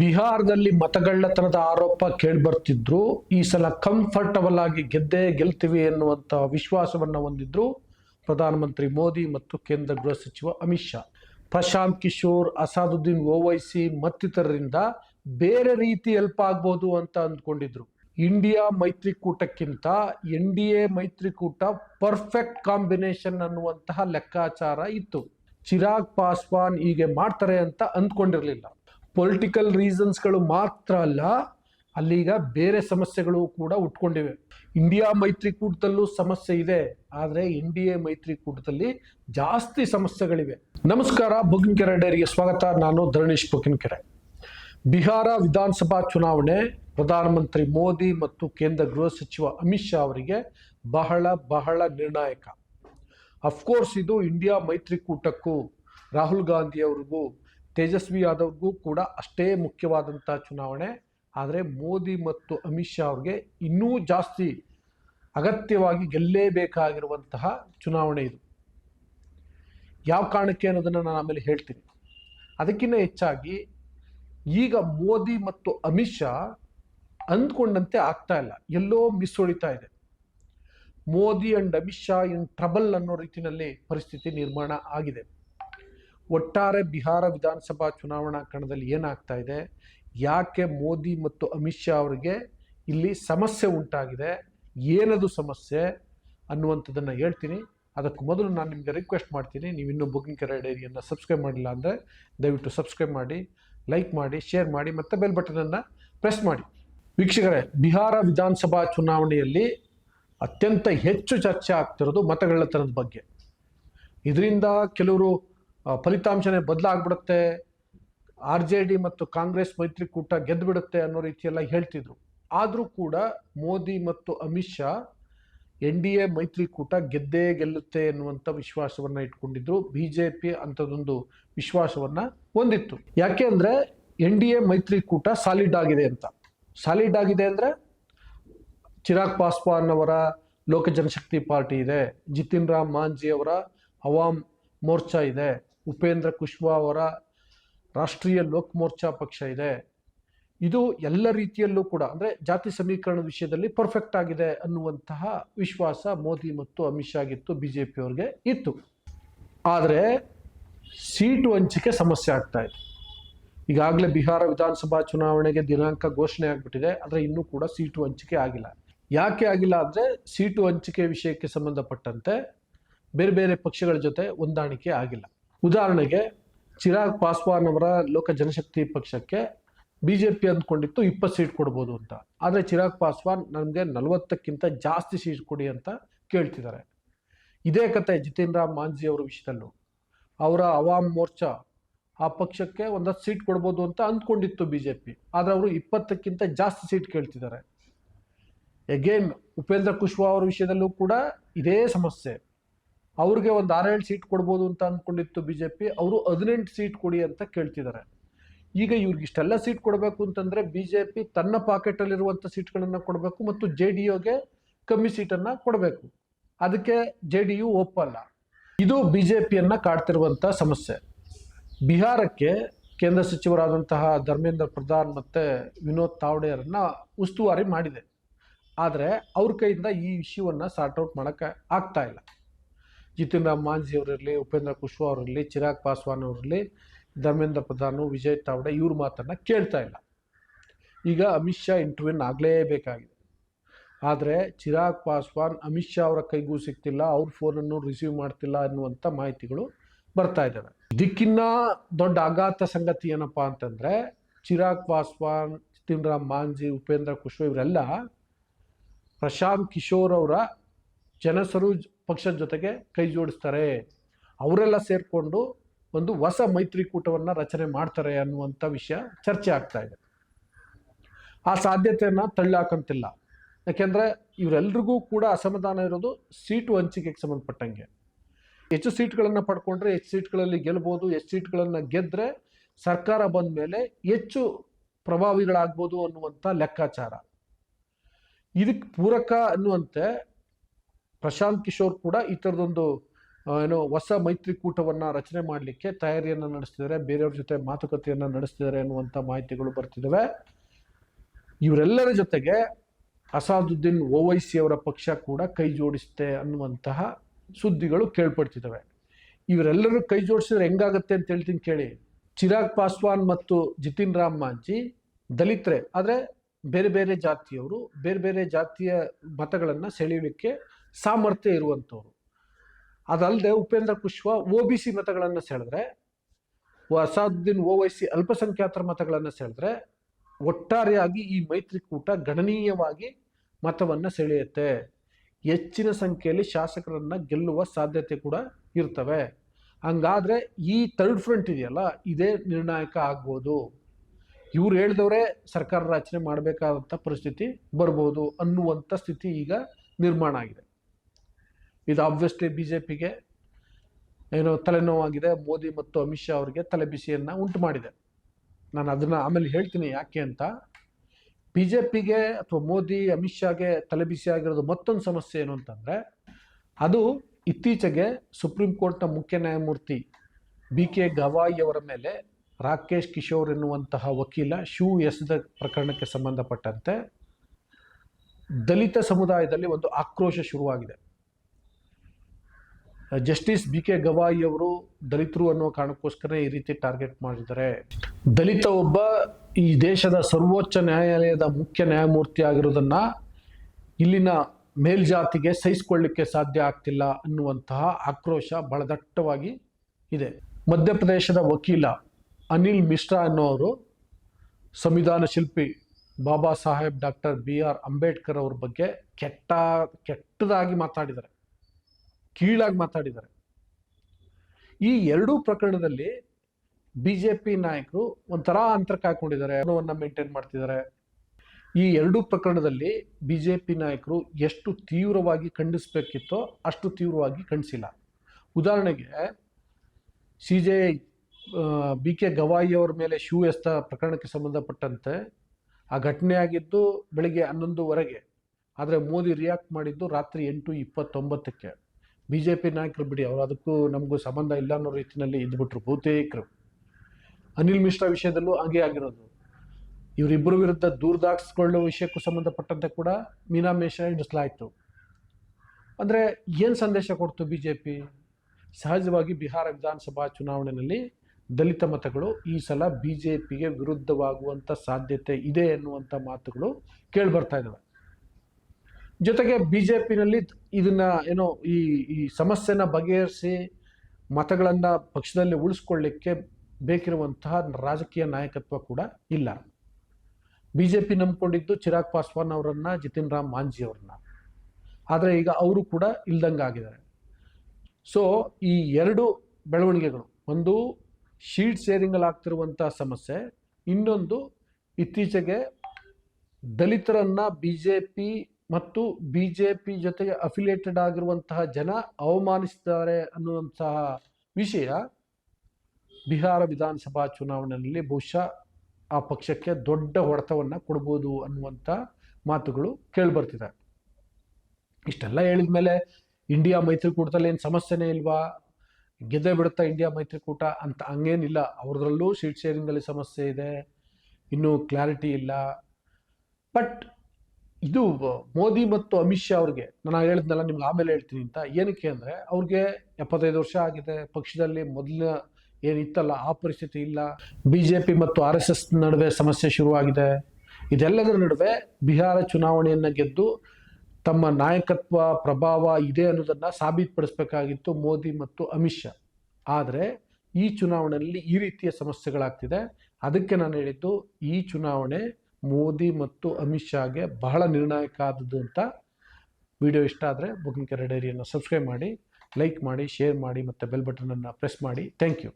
ಬಿಹಾರದಲ್ಲಿ ಮತಗಳ್ಳತನದ ಆರೋಪ ಕೇಳಿಬರ್ತಿದ್ರು, ಈ ಸಲ ಕಂಫರ್ಟಬಲ್ ಆಗಿ ಗೆದ್ದೇ ಗೆಲ್ತೀವಿ ಎನ್ನುವಂತಹ ವಿಶ್ವಾಸವನ್ನು ಹೊಂದಿದ್ರು ಪ್ರಧಾನಮಂತ್ರಿ ಮೋದಿ ಮತ್ತು ಕೇಂದ್ರ ಗೃಹ ಸಚಿವ ಅಮಿತ್ ಶಾ. ಪ್ರಶಾಂತ್ ಕಿಶೋರ್, ಅಸಾದುದ್ದೀನ್ ಓವೈಸಿ ಮತ್ತಿತರರಿಂದ ಬೇರೆ ರೀತಿ ಹೆಲ್ಪ್ ಆಗ್ಬೋದು ಅಂತ ಅಂದ್ಕೊಂಡಿದ್ರು. ಇಂಡಿಯಾ ಮೈತ್ರಿಕೂಟಕ್ಕಿಂತ ಎನ್ ಡಿ ಎ ಮೈತ್ರಿಕೂಟ ಪರ್ಫೆಕ್ಟ್ ಕಾಂಬಿನೇಷನ್ ಅನ್ನುವಂತಹ ಲೆಕ್ಕಾಚಾರ ಇತ್ತು. ಚಿರಾಗ್ ಪಾಸ್ವಾನ್ ಹೀಗೆ ಮಾಡ್ತಾರೆ ಅಂತ ಅಂದ್ಕೊಂಡಿರಲಿಲ್ಲ. ಪೊಲಿಟಿಕಲ್ ರೀಸನ್ಸ್ಗಳು ಮಾತ್ರ ಅಲ್ಲ, ಅಲ್ಲಿಗ ಬೇರೆ ಸಮಸ್ಯೆಗಳು ಕೂಡ ಉಟ್ಕೊಂಡಿವೆ. ಇಂಡಿಯಾ ಮೈತ್ರಿಕೂಟದಲ್ಲೂ ಸಮಸ್ಯೆ ಇದೆ, ಆದರೆ ಎನ್ ಡಿ ಎ ಮೈತ್ರಿಕೂಟದಲ್ಲಿ ಜಾಸ್ತಿ ಸಮಸ್ಯೆಗಳಿವೆ. ನಮಸ್ಕಾರ ಬುಗಿನ್ಕೆರೆ ಡೈರಿಗೆ ಸ್ವಾಗತ. ನಾನು ಧರಣೇಶ್ ಬುಗಿನ್ಕೆರೆ ಬಿಹಾರ ವಿಧಾನಸಭಾ ಚುನಾವಣೆ, ಪ್ರಧಾನಮಂತ್ರಿ ಮೋದಿ ಮತ್ತು ಕೇಂದ್ರ ಗೃಹ ಸಚಿವ ಅಮಿತ್ ಶಾ ಅವರಿಗೆ ಬಹಳ ಬಹಳ ನಿರ್ಣಾಯಕ. ಅಫ್ಕೋರ್ಸ್ ಇದು ಇಂಡಿಯಾ ಮೈತ್ರಿಕೂಟಕ್ಕೂ, ರಾಹುಲ್ ಗಾಂಧಿ ಅವ್ರಿಗೂ ತೇಜಸ್ವಿ ಯಾದವ್ಗೂ ಕೂಡ ಅಷ್ಟೇ ಮುಖ್ಯವಾದಂಥ ಚುನಾವಣೆ. ಆದರೆ ಮೋದಿ ಮತ್ತು ಅಮಿತ್ ಶಾ ಅವ್ರಿಗೆ ಇನ್ನೂ ಜಾಸ್ತಿ ಅಗತ್ಯವಾಗಿ ಗೆಲ್ಲೇಬೇಕಾಗಿರುವಂತಹ ಚುನಾವಣೆ ಇದು. ಯಾವ ಕಾರಣಕ್ಕೆ ಅನ್ನೋದನ್ನು ನಾನು ಆಮೇಲೆ ಹೇಳ್ತೀನಿ. ಅದಕ್ಕಿಂತ ಹೆಚ್ಚಾಗಿ ಈಗ ಮೋದಿ ಮತ್ತು ಅಮಿತ್ ಶಾ ಅಂದ್ಕೊಂಡಂತೆ ಆಗ್ತಾ ಇಲ್ಲ. ಎಲ್ಲೋ ಮಿಸ್ ಹೊಡಿತಾ ಇದೆ. Modi and Amit Shah in trouble ಅನ್ನೋ ರೀತಿಯಲ್ಲಿ ಪರಿಸ್ಥಿತಿ ನಿರ್ಮಾಣ ಆಗಿದೆ. ಒಟ್ಟಾರೆ ಬಿಹಾರ ವಿಧಾನಸಭಾ ಚುನಾವಣಾ ಕಣದಲ್ಲಿ ಏನಾಗ್ತಾ ಇದೆ? ಯಾಕೆ ಮೋದಿ ಮತ್ತು ಅಮಿತ್ ಶಾ ಅವರಿಗೆ ಇಲ್ಲಿ ಸಮಸ್ಯೆ ಉಂಟಾಗಿದೆ? ಏನದು ಸಮಸ್ಯೆ ಅನ್ನುವಂಥದ್ದನ್ನು ಹೇಳ್ತೀನಿ. ಅದಕ್ಕೆ ಮೊದಲು ನಾನು ನಿಮಗೆ ರಿಕ್ವೆಸ್ಟ್ ಮಾಡ್ತೀನಿ. ನೀವು ಇನ್ನೂ ಬುಕಿಂಗ್ ಕೆರೆ ಡೈರಿಯನ್ನು ಸಬ್ಸ್ಕ್ರೈಬ್ ಮಾಡಿಲ್ಲ ಅಂದರೆ ದಯವಿಟ್ಟು ಸಬ್ಸ್ಕ್ರೈಬ್ ಮಾಡಿ ಲೈಕ್ ಮಾಡಿ ಶೇರ್ ಮಾಡಿ ಮತ್ತು ಬೆಲ್ ಬಟನನ್ನು ಪ್ರೆಸ್ ಮಾಡಿ. ವೀಕ್ಷಕರೇ, ಬಿಹಾರ ವಿಧಾನಸಭಾ ಚುನಾವಣೆಯಲ್ಲಿ ಅತ್ಯಂತ ಹೆಚ್ಚು ಚರ್ಚೆ ಆಗ್ತಿರೋದು ಮತಗಳ್ಳತನದ ಬಗ್ಗೆ. ಇದರಿಂದ ಕೆಲವರು ಫಲಿತಾಂಶನೇ ಬದಲಾಗ್ಬಿಡುತ್ತೆ. ಆರ್ ಜೆ ಡಿ ಮತ್ತು ಕಾಂಗ್ರೆಸ್ ಮೈತ್ರಿಕೂಟ ಗೆದ್ದುಬಿಡುತ್ತೆ ಅನ್ನೋ ರೀತಿಯೆಲ್ಲ ಹೇಳ್ತಿದ್ರು. ಆದರೂ ಕೂಡ ಮೋದಿ ಮತ್ತು Amit Shah N D A ಮೈತ್ರಿಕೂಟ ಗೆದ್ದೇ ಗೆಲ್ಲುತ್ತೆ ಎನ್ನುವಂಥ ವಿಶ್ವಾಸವನ್ನು ಇಟ್ಕೊಂಡಿದ್ರು. ಬಿ ಜೆ ಪಿ ಅಂಥದ್ದೊಂದು ವಿಶ್ವಾಸವನ್ನು ಹೊಂದಿತ್ತು. ಯಾಕೆ ಅಂದರೆ ಎನ್ ಡಿ ಎ ಮೈತ್ರಿಕೂಟ ಸಾಲಿಡ್ ಆಗಿದೆ ಅಂತ. ಸಾಲಿಡ್ ಆಗಿದೆ ಅಂದರೆ ಚಿರಾಗ್ ಪಾಸ್ವಾನ್ ಅವರ ಲೋಕ ಜನಶಕ್ತಿ ಪಾರ್ಟಿ ಇದೆ. ಜಿತಿನ್ ರಾಮ್ ಮಾಂಜಿ ಅವರ ಅವಾಮ್ ಮೋರ್ಚಾ ಇದೆ. ಉಪೇಂದ್ರ ಕುಶ್ವಾ ಅವರ ರಾಷ್ಟ್ರೀಯ ಲೋಕ್ ಮೋರ್ಚಾ ಪಕ್ಷ ಇದೆ. ಇದು ಎಲ್ಲ ರೀತಿಯಲ್ಲೂ ಕೂಡ, ಅಂದರೆ ಜಾತಿ ಸಮೀಕರಣದ ವಿಷಯದಲ್ಲಿ ಪರ್ಫೆಕ್ಟ್ ಆಗಿದೆ ಅನ್ನುವಂತಹ ವಿಶ್ವಾಸ ಮೋದಿ ಮತ್ತು ಅಮಿತ್ ಶಾಗಿತ್ತು ಬಿ ಜೆ ಪಿಯವ್ರಿಗೆ ಇತ್ತು. ಆದರೆ ಸೀಟು ಹಂಚಿಕೆ ಸಮಸ್ಯೆ ಆಗ್ತಾ ಇದೆ. ಈಗಾಗಲೇ ಬಿಹಾರ ವಿಧಾನಸಭಾ ಚುನಾವಣೆಗೆ ದಿನಾಂಕ ಘೋಷಣೆ ಆಗಿಬಿಟ್ಟಿದೆ, ಆದರೆ ಇನ್ನೂ ಕೂಡ ಸೀಟು ಹಂಚಿಕೆ ಆಗಿಲ್ಲ. ಯಾಕೆ ಆಗಿಲ್ಲ ಅಂದರೆ ಸೀಟು ಹಂಚಿಕೆ ವಿಷಯಕ್ಕೆ ಸಂಬಂಧಪಟ್ಟಂತೆ ಬೇರೆ ಬೇರೆ ಪಕ್ಷಗಳ ಜೊತೆ ಹೊಂದಾಣಿಕೆ ಆಗಿಲ್ಲ. ಉದಾಹರಣೆಗೆ ಚಿರಾಗ್ ಪಾಸ್ವಾನ್ ಅವರ ಲೋಕ ಜನಶಕ್ತಿ ಪಕ್ಷಕ್ಕೆ ಬಿ ಜೆ ಪಿ ಅಂದ್ಕೊಂಡಿತ್ತು ಇಪ್ಪತ್ತು ಸೀಟ್ ಕೊಡ್ಬೋದು ಅಂತ. ಆದರೆ ಚಿರಾಗ್ ಪಾಸ್ವಾನ್ ನನಗೆ ನಲವತ್ತಕ್ಕಿಂತ ಜಾಸ್ತಿ ಸೀಟ್ ಕೊಡಿ ಅಂತ ಕೇಳ್ತಿದ್ದಾರೆ. ಇದೇ ಕತೆ ಜಿತೇಂದ್ರ ಮಾಂಜಿ ಅವರ ವಿಷಯದಲ್ಲೂ. ಅವರ ಅವಾಮ್ ಮೋರ್ಚಾ ಆ ಪಕ್ಷಕ್ಕೆ ಒಂದಷ್ಟು ಸೀಟ್ ಕೊಡ್ಬೋದು ಅಂತ ಅಂದ್ಕೊಂಡಿತ್ತು ಬಿ ಜೆ ಪಿ ಆದರೆ ಅವರು ಇಪ್ಪತ್ತಕ್ಕಿಂತ ಜಾಸ್ತಿ ಸೀಟ್ ಕೇಳ್ತಿದ್ದಾರೆ. ಎಗೇನ್ ಉಪೇಂದ್ರ ಕುಶ್ವಾ ಅವರ ವಿಷಯದಲ್ಲೂ ಕೂಡ ಇದೇ ಸಮಸ್ಯೆ. ಅವ್ರಿಗೆ ಒಂದು ಆರೇಳು ಸೀಟ್ ಕೊಡ್ಬೋದು ಅಂತ ಅಂದ್ಕೊಂಡಿತ್ತು ಬಿ ಜೆ ಪಿ ಅವರು ಹದಿನೆಂಟು ಸೀಟ್ ಕೊಡಿ ಅಂತ ಕೇಳ್ತಿದ್ದಾರೆ. ಈಗ ಇವ್ರಿಗೆ ಇಷ್ಟೆಲ್ಲ ಸೀಟ್ ಕೊಡಬೇಕು ಅಂತಂದರೆ ಬಿ ಜೆ ಪಿ ತನ್ನ ಪಾಕೆಟಲ್ಲಿರುವಂಥ ಸೀಟ್ಗಳನ್ನು ಕೊಡಬೇಕು ಮತ್ತು ಜೆ ಡಿ ಯುಗೆ ಕಮ್ಮಿ ಸೀಟನ್ನು ಕೊಡಬೇಕು. ಅದಕ್ಕೆ ಜೆ ಡಿ ಯು ಒಪ್ಪಲ್ಲ. ಇದು ಬಿ ಜೆ ಪಿಯನ್ನು ಕಾಡ್ತಿರುವಂಥ ಸಮಸ್ಯೆ. ಬಿಹಾರಕ್ಕೆ ಕೇಂದ್ರ ಸಚಿವರಾದಂತಹ ಧರ್ಮೇಂದ್ರ ಪ್ರಧಾನ್ ಮತ್ತು ವಿನೋದ್ ತಾವಡೆಯರನ್ನು ಉಸ್ತುವಾರಿ ಮಾಡಿದೆ. ಆದರೆ ಅವ್ರ ಕೈಯಿಂದ ಈ ವಿಷಯವನ್ನು ಸಾರ್ಟ್ ಔಟ್ ಮಾಡೋಕ್ಕೆ ಆಗ್ತಾ ಇಲ್ಲ. ಜಿತಿನ್ ರಾಮ್ ಮಾಂಜಿ ಅವರಿರಲಿ, ಉಪೇಂದ್ರ ಕುಶ್ವಾ ಅವರಿರಲಿ, ಚಿರಾಗ್ ಪಾಸ್ವಾನ್ ಅವರಿರಲಿ, ಧರ್ಮೇಂದ್ರ ಪ್ರಧಾನ್, ವಿಜಯ್ ತಾವಡೆ ಇವ್ರ ಮಾತನ್ನು ಕೇಳ್ತಾ ಇಲ್ಲ. ಈಗ ಅಮಿತ್ ಶಾ ಇಂಟರ್ವ್ಯೂನ್ ಆಗಲೇಬೇಕಾಗಿದೆ. ಆದರೆ ಚಿರಾಗ್ ಪಾಸ್ವಾನ್ ಅಮಿತ್ ಶಾ ಅವರ ಕೈಗೂ ಸಿಗ್ತಿಲ್ಲ, ಅವ್ರ ಫೋನನ್ನು ರಿಸೀವ್ ಮಾಡ್ತಿಲ್ಲ ಅನ್ನುವಂಥ ಮಾಹಿತಿಗಳು ಬರ್ತಾ ಇದ್ದಾವೆ. ಇದಕ್ಕಿನ್ನ ದೊಡ್ಡ ಆಘಾತ ಸಂಗತಿ ಏನಪ್ಪ ಅಂತಂದರೆ, ಚಿರಾಗ್ ಪಾಸ್ವಾನ್ ಜಿತಿನ್ ರಾಮ್ ಮಾಂಜಿ, ಉಪೇಂದ್ರ ಕುಶ್ವಾ ಇವರೆಲ್ಲ ಪ್ರಶಾಂತ್ ಕಿಶೋರ್ ಅವರ ಜನಸರು ಪಕ್ಷದ ಜೊತೆಗೆ ಕೈ ಜೋಡಿಸ್ತಾರೆ. ಅವರೆಲ್ಲ ಸೇರಿಕೊಂಡು ಒಂದು ಹೊಸ ಮೈತ್ರಿಕೂಟವನ್ನು ರಚನೆ ಮಾಡ್ತಾರೆ ಅನ್ನುವಂಥ ವಿಷಯ ಚರ್ಚೆ ಆಗ್ತಾ ಇದೆ. ಆ ಸಾಧ್ಯತೆಯನ್ನು ತಳ್ಳಾಕಂತಿಲ್ಲ. ಯಾಕೆಂದರೆ ಇವರೆಲ್ರಿಗೂ ಕೂಡ ಅಸಮಾಧಾನ ಇರೋದು ಸೀಟು ಹಂಚಿಕೆಗೆ ಸಂಬಂಧಪಟ್ಟಂಗೆ. ಹೆಚ್ಚು ಸೀಟ್ಗಳನ್ನು ಪಡ್ಕೊಂಡ್ರೆ ಹೆಚ್ಚು ಸೀಟ್ಗಳಲ್ಲಿ ಗೆಲ್ಬೋದು, ಹೆಚ್ಚು ಸೀಟ್ಗಳನ್ನು ಗೆದ್ದರೆ ಸರ್ಕಾರ ಬಂದ ಮೇಲೆ ಹೆಚ್ಚು ಪ್ರಭಾವಿಗಳಾಗ್ಬೋದು ಅನ್ನುವಂಥ ಲೆಕ್ಕಾಚಾರ. ಇದಕ್ಕೆ ಪೂರಕ ಅನ್ನುವಂತೆ ಪ್ರಶಾಂತ್ ಕಿಶೋರ್ ಕೂಡ ಈ ಥರದೊಂದು ಏನು ಹೊಸ ಮೈತ್ರಿಕೂಟವನ್ನು ರಚನೆ ಮಾಡಲಿಕ್ಕೆ ತಯಾರಿಯನ್ನು ನಡೆಸ್ತಿದ್ದಾರೆ, ಬೇರೆಯವ್ರ ಜೊತೆ ಮಾತುಕತೆಯನ್ನು ನಡೆಸ್ತಿದ್ದಾರೆ ಅನ್ನುವಂಥ ಮಾಹಿತಿಗಳು ಬರ್ತಿದ್ದಾವೆ ಇವರೆಲ್ಲರ ಜೊತೆಗೆ ಅಸಾದುದ್ದೀನ್ ಓವೈಸಿ ಅವರ ಪಕ್ಷ ಕೂಡ ಕೈ ಜೋಡಿಸುತ್ತೆ ಅನ್ನುವಂತಹ ಸುದ್ದಿಗಳು ಕೇಳ್ಪಡ್ತಿದ್ದಾವೆ ಇವರೆಲ್ಲರೂ ಕೈ ಜೋಡಿಸಿದ್ರೆ ಹೆಂಗಾಗತ್ತೆ ಅಂತ ಹೇಳ್ತೀನಿ ಕೇಳಿ. ಚಿರಾಗ್ ಪಾಸ್ವಾನ್ ಮತ್ತು ಜಿತಿನ್ ರಾಮ್ ಮಾಂಜಿ ದಲಿತರೆ, ಆದರೆ ಬೇರೆ ಬೇರೆ ಜಾತಿಯವರು, ಬೇರೆ ಬೇರೆ ಜಾತಿಯ ಮತಗಳನ್ನು ಸೆಳೆಯಲಿಕ್ಕೆ ಸಾಮರ್ಥ್ಯ ಇರುವಂಥವ್ರು ಅದಲ್ಲದೆ Upendra Kushwaha O B C ಮತಗಳನ್ನು ಸೆಳೆದ್ರೆ ಅಸಾದುದ್ದೀನ್ ಓವೈಸಿ ಅಲ್ಪಸಂಖ್ಯಾತರ ಮತಗಳನ್ನು ಸೆಳೆದ್ರೆ ಒಟ್ಟಾರೆಯಾಗಿ ಈ ಮೈತ್ರಿಕೂಟ ಗಣನೀಯವಾಗಿ ಮತವನ್ನು ಸೆಳೆಯುತ್ತೆ. ಹೆಚ್ಚಿನ ಸಂಖ್ಯೆಯಲ್ಲಿ ಶಾಸಕರನ್ನ ಗೆಲ್ಲುವ ಸಾಧ್ಯತೆ ಕೂಡ ಇರ್ತವೆ. ಹಂಗಾದ್ರೆ ಈ ಥರ್ಡ್ ಫ್ರಂಟ್ ಇದೆಯಲ್ಲ, ಇದೇ ನಿರ್ಣಾಯಕ ಆಗ್ಬೋದು. ಇವ್ರು ಹೇಳಿದವರೇ ಸರ್ಕಾರ ರಚನೆ ಮಾಡಬೇಕಾದಂಥ ಪರಿಸ್ಥಿತಿ ಬರ್ಬೋದು ಅನ್ನುವಂಥ ಸ್ಥಿತಿ ಈಗ ನಿರ್ಮಾಣ ಆಗಿದೆ. ಇದು ಆಬ್ವಿಯಸ್ಲಿ ಬಿ ಜೆ ಪಿಗೆ ಏನೋ ತಲೆನೋವಾಗಿದೆ. ಮೋದಿ ಮತ್ತು ಅಮಿತ್ ಶಾ ಅವರಿಗೆ ತಲೆ ಬಿಸಿಯನ್ನು ಉಂಟು ಮಾಡಿದೆ. ನಾನು ಅದನ್ನು ಆಮೇಲೆ ಹೇಳ್ತೀನಿ ಯಾಕೆ ಅಂತ. ಬಿ ಜೆ ಪಿಗೆ ಅಥವಾ ಮೋದಿ, ಅಮಿತ್ ಶಾಗೆ ತಲೆಬಿಸಿ ಆಗಿರೋದು ಮತ್ತೊಂದು ಸಮಸ್ಯೆ ಏನು ಅಂತಂದರೆ, ಅದು ಇತ್ತೀಚೆಗೆ ಸುಪ್ರೀಂ ಕೋರ್ಟ್ನ ಮುಖ್ಯ ನ್ಯಾಯಮೂರ್ತಿ ಬಿ ಕೆ ಗವಾಯಿ ಅವರ ಮೇಲೆ ರಾಕೇಶ್ ಕಿಶೋರ್ ಎನ್ನುವಂತಹ ವಕೀಲ ಶೂ ಎಸೆದ ಪ್ರಕರಣಕ್ಕೆ ಸಂಬಂಧಪಟ್ಟಂತೆ ದಲಿತ ಸಮುದಾಯದಲ್ಲಿ ಒಂದು ಆಕ್ರೋಶ ಶುರುವಾಗಿದೆ. ಜಸ್ಟಿಸ್ ಬಿ ಕೆ ಗವಾಯಿ ಅವರು ದಲಿತರು ಅನ್ನೋ ಕಾರಣಕ್ಕೋಸ್ಕರ ಈ ರೀತಿ ಟಾರ್ಗೆಟ್ ಮಾಡಿದ್ದಾರೆ. ದಲಿತ ಒಬ್ಬ ಈ ದೇಶದ ಸರ್ವೋಚ್ಚ ನ್ಯಾಯಾಲಯದ ಮುಖ್ಯ ನ್ಯಾಯಮೂರ್ತಿ ಆಗಿರೋದನ್ನ ಇಲ್ಲಿನ ಮೇಲ್ಜಾತಿಗೆ ಸಹಿಸಿಕೊಳ್ಳಿಕ್ಕೆ ಸಾಧ್ಯ ಆಗ್ತಿಲ್ಲ ಅನ್ನುವಂತಹ ಆಕ್ರೋಶ ಬಹಳ ದಟ್ಟವಾಗಿ ಇದೆ. ಮಧ್ಯಪ್ರದೇಶದ ವಕೀಲ ಅನಿಲ್ ಮಿಶ್ರಾ ಅನ್ನೋರು ಸಂವಿಧಾನ ಶಿಲ್ಪಿ Baba Saheb doctor B R Ambedkar ಅವ್ರ ಬಗ್ಗೆ ಕೆಟ್ಟ ಕೆಟ್ಟದಾಗಿ ಮಾತಾಡಿದ್ದಾರೆ. ಕೀಳಾಗಿ ಮಾತಾಡಿದ್ದಾರೆ. ಈ ಎರಡೂ ಪ್ರಕರಣದಲ್ಲಿ ಬಿ ಜೆ ಪಿ ನಾಯಕರು ಒಂಥರ ಅಂತರಕ್ಕೆ ಕಾಯ್ಕೊಂಡಿದ್ದಾರೆ ಅನ್ನೋವನ್ನ ಮೇಂಟೈನ್ ಮಾಡ್ತಿದ್ದಾರೆ. ಈ ಎರಡೂ ಪ್ರಕರಣದಲ್ಲಿ ಬಿ ಜೆ ಪಿ ನಾಯಕರು ಎಷ್ಟು ತೀವ್ರವಾಗಿ ಖಂಡಿಸಬೇಕಿತ್ತೋ ಅಷ್ಟು ತೀವ್ರವಾಗಿ ಖಂಡಿಸಿಲ್ಲ. ಉದಾಹರಣೆಗೆ C J B K Gavai ಅವರ ಮೇಲೆ ಶೂ ಎಸ್ತ ಪ್ರಕರಣಕ್ಕೆ ಸಂಬಂಧಪಟ್ಟಂತೆ, ಆ ಘಟನೆ ಆಗಿದ್ದು ಬೆಳಿಗ್ಗೆ ಹನ್ನೊಂದುವರೆಗೆ, ಆದರೆ ಮೋದಿ ರಿಯಾಕ್ಟ್ ಮಾಡಿದ್ದು ರಾತ್ರಿ ಎಂಟು ಇಪ್ಪತ್ತೊಂಬತ್ತಕ್ಕೆ. ಬಿ ಜೆ ಪಿ ನಾಯಕರು ಬಿಡಿ, ಅವರು ಅದಕ್ಕೂ ನಮಗೂ ಸಂಬಂಧ ಇಲ್ಲ ಅನ್ನೋ ರೀತಿಯಲ್ಲಿ ಇದ್ಬಿಟ್ರು ಬಹುತೇಕರು. ಅನಿಲ್ ಮಿಶ್ರಾ ವಿಷಯದಲ್ಲೂ ಹಾಗೆ ಆಗಿರೋದು. ಇವರಿಬ್ಬರ ವಿರುದ್ಧ ದೂರದಾಗಿಸ್ಕೊಳ್ಳೋ ವಿಷಯಕ್ಕೂ ಸಂಬಂಧಪಟ್ಟಂತೆ ಕೂಡ ಮೀನಾಮೇಷ ಇಡಿಸಲಾಯಿತು ಅಂದರೆ ಏನು ಸಂದೇಶ ಕೊಡ್ತು ಬಿ ಜೆ ಪಿ ಸಹಜವಾಗಿ ಬಿಹಾರ ವಿಧಾನಸಭಾ ಚುನಾವಣೆಯಲ್ಲಿ ದಲಿತ ಮತಗಳು ಈ ಸಲ ಬಿ ಜೆ ಪಿಗೆ ವಿರುದ್ಧವಾಗುವಂಥ ಸಾಧ್ಯತೆ ಇದೆ ಎನ್ನುವಂಥ ಮಾತುಗಳು ಕೇಳಿಬರ್ತಾ ಇದ್ದಾವೆ ಜೊತೆಗೆ ಬಿ ಜೆ ಪಿನಲ್ಲಿ ಇದನ್ನ, ಏನೋ, ಈ ಈ ಸಮಸ್ಯೆನ ಬಗೆಹರಿಸಿ ಮತಗಳನ್ನು ಪಕ್ಷದಲ್ಲಿ ಉಳಿಸ್ಕೊಳ್ಳಿಕ್ಕೆ ಬೇಕಿರುವಂತಹ ರಾಜಕೀಯ ನಾಯಕತ್ವ ಕೂಡ ಇಲ್ಲ. ಬಿ ಜೆ ಪಿ ನಂಬಿಕೊಂಡಿದ್ದು ಚಿರಾಗ್ ಪಾಸ್ವಾನ್ ಅವರನ್ನ, ಜಿತಿನ್ ರಾಮ್ ಮಾಂಜಿ ಅವ್ರನ್ನ. ಆದರೆ ಈಗ ಅವರು ಕೂಡ ಇಲ್ದಂಗಾಗಿದ್ದಾರೆ ಸೊ ಈ ಎರಡು ಬೆಳವಣಿಗೆಗಳು, ಒಂದು ಶೀಟ್ ಶೇರಿಂಗಲ್ಲಿ ಆಗ್ತಿರುವಂಥ ಸಮಸ್ಯೆ, ಇನ್ನೊಂದು ಇತ್ತೀಚೆಗೆ ದಲಿತರನ್ನ ಬಿ ಜೆ ಪಿ ಮತ್ತು ಬಿ ಜೆ ಪಿ ಜೊತೆಗೆ ಅಫಿಲಿಯೇಟೆಡ್ ಆಗಿರುವಂತಹ ಜನ ಅವಮಾನಿಸಿದ್ದಾರೆ ಅನ್ನುವಂತಹ ವಿಷಯ ಬಿಹಾರ ವಿಧಾನಸಭಾ ಚುನಾವಣೆಯಲ್ಲಿ ಬಹುಶಃ ಆ ಪಕ್ಷಕ್ಕೆ ದೊಡ್ಡ ಹೊಡೆತವನ್ನು ಕೊಡ್ಬೋದು ಅನ್ನುವಂಥ ಮಾತುಗಳು ಕೇಳಿಬರ್ತಿದೆ. ಇಷ್ಟೆಲ್ಲ ಹೇಳಿದ ಮೇಲೆ ಇಂಡಿಯಾ ಮೈತ್ರಿಕೂಟದಲ್ಲಿ ಏನು ಸಮಸ್ಯೆನೇ ಇಲ್ವಾ? ಗೆದ್ದೇ ಬಿಡುತ್ತಾ ಇಂಡಿಯಾ ಮೈತ್ರಿಕೂಟ ಅಂತ ಹಂಗೇನಿಲ್ಲ. ಅವ್ರದ್ರಲ್ಲೂ ಸೀಟ್ ಶೇರಿಂಗಲ್ಲಿ ಸಮಸ್ಯೆ ಇದೆ. ಇನ್ನೂ ಕ್ಲಾರಿಟಿ ಇಲ್ಲ. ಬಟ್ ಇದು ಮೋದಿ ಮತ್ತು ಅಮಿತ್ ಶಾ ಅವ್ರಿಗೆ, ನಾನು ಹೇಳಿದ್ನಲ್ಲ, ನಿಮ್ಗೆ ಆಮೇಲೆ ಹೇಳ್ತೀನಿ ಅಂತ, ಏನಕ್ಕೆ ಅಂದರೆ ಅವ್ರಿಗೆ ಎಪ್ಪತ್ತೈದು ವರ್ಷ ಆಗಿದೆ, ಪಕ್ಷದಲ್ಲಿ ಮೊದಲ ಏನಿತ್ತಲ್ಲ, ಆ ಪರಿಸ್ಥಿತಿ ಇಲ್ಲ. ಬಿ ಜೆ ಪಿ ಮತ್ತು ಆರ್ ಎಸ್ ಎಸ್ ನಡುವೆ ಸಮಸ್ಯೆ ಶುರುವಾಗಿದೆ. ಇದೆಲ್ಲದರ ನಡುವೆ ಬಿಹಾರ ಚುನಾವಣೆಯನ್ನು ಗೆದ್ದು ತಮ್ಮ ನಾಯಕತ್ವ ಪ್ರಭಾವ ಇದೆ ಅನ್ನೋದನ್ನು ಸಾಬೀತುಪಡಿಸಬೇಕಾಗಿತ್ತು ಮೋದಿ ಮತ್ತು ಅಮಿತ್ ಶಾ. ಆದರೆ ಈ ಚುನಾವಣೆಯಲ್ಲಿ ಈ ರೀತಿಯ ಸಮಸ್ಯೆಗಳಾಗ್ತಿದೆ. ಅದಕ್ಕೆ ನಾನು ಹೇಳಿದ್ದು, ಈ ಚುನಾವಣೆ ಮೋದಿ ಮತ್ತು ಅಮಿತ್ ಶಾಗೆ ಬಹಳ ನಿರ್ಣಾಯಕ ಆದದ್ದು ಅಂತ ವಿಡಿಯೋ ಇಷ್ಟ ಆದರೆ ಬುಕಿಂಗ್ ಕೆರೆ ಡೈರಿಯನ್ನು ಸಬ್ಸ್ಕ್ರೈಬ್ ಮಾಡಿ ಲೈಕ್ ಮಾಡಿ ಶೇರ್ ಮಾಡಿ ಮತ್ತು ಬೆಲ್ ಬಟನನ್ನು ಪ್ರೆಸ್ ಮಾಡಿ. Thank you